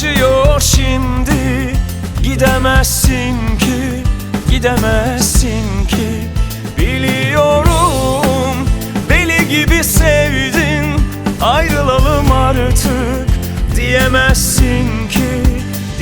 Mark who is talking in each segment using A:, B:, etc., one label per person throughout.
A: acıyor şimdi. Gidemezsin ki, gidemezsin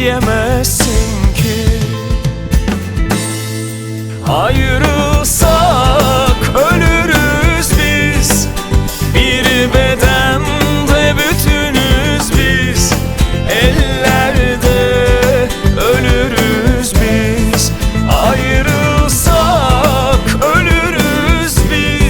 A: diyemezsin ki. Ayrı